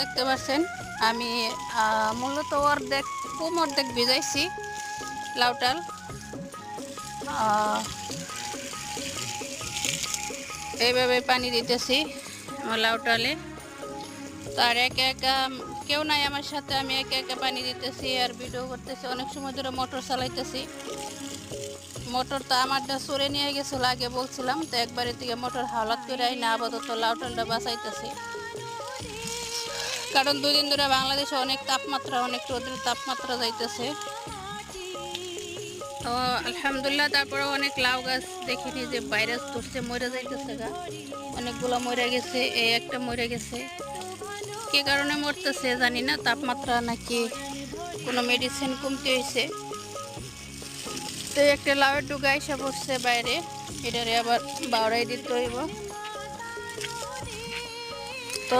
দেখতে পাচ্ছেন, আমি মূলত অর্ধেক কম অর্ধেক ভিজাইছি লাউটাল। এইভাবে পানি দিতেছি আমার লাউটালে। তো আর একে একা, কেউ নাই আমার সাথে, আমি একে একে পানি দিতেছি আর ভিডিও করতেছি। অনেক সময় ধরে মোটর চালাইতেছি। মোটর তো আমারটা সরে নিয়ে গেছিল, আগে বলছিলাম, তো একবারের থেকে মোটর হাওলাত করে আই না আপাতত লাউটালটা বাঁচাইতেছি। কারণ দুদিন ধরে বাংলাদেশে অনেক তাপমাত্রা, অনেক রোদের তাপমাত্রা যাইতেছে। তো আলহামদুলিল্লাহ তারপরে অনেক লাউ গাছ দেখিনি যে ভাইরাস ধরছে, মরে যাইতেছে গা। অনেকগুলো মরে গেছে এই একটা মরে গেছে। কি কারণে মরতেছে জানি না, তাপমাত্রা নাকি কোনো মেডিসিন কমতে হয়েছে তো একটা লাউয়ের ডুগা এসে বসছে বাইরে, এটারে আবার বাউরাই দিতে হইব। তো